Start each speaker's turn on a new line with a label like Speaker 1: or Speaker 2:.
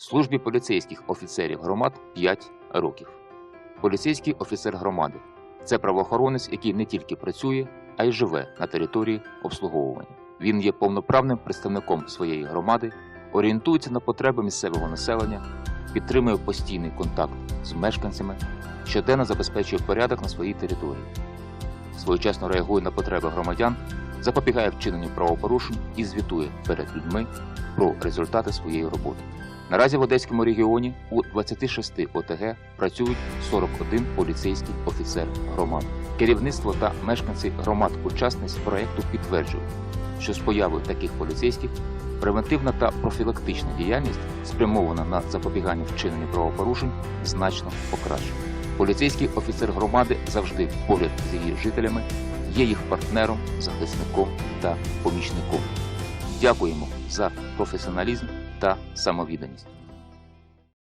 Speaker 1: Службі поліцейських офіцерів громад 5 років. Поліцейський офіцер громади це правоохоронець, який не тільки працює, а й живе на території обслуговування. Він є повноправним представником своєї громади, орієнтується на потреби місцевого населення, підтримує постійний контакт з мешканцями, щоденно забезпечує порядок на своїй території, своєчасно реагує на потреби громадян, запобігає вчиненню правопорушень і звітує перед людьми про результати своєї роботи. Наразі в Одеському регіоні у 26 ОТГ працюють 41 поліцейський офіцер громад. Керівництво та мешканці громад учасниць проекту підтверджують, що з появою таких поліцейських превентивна та профілактична діяльність, спрямована на запобігання вчиненню правопорушень, значно покращує. Поліцейський офіцер громади завжди поряд з її жителями, є їх партнером, захисником та помічником. Дякуємо за професіоналізм та самовідданість.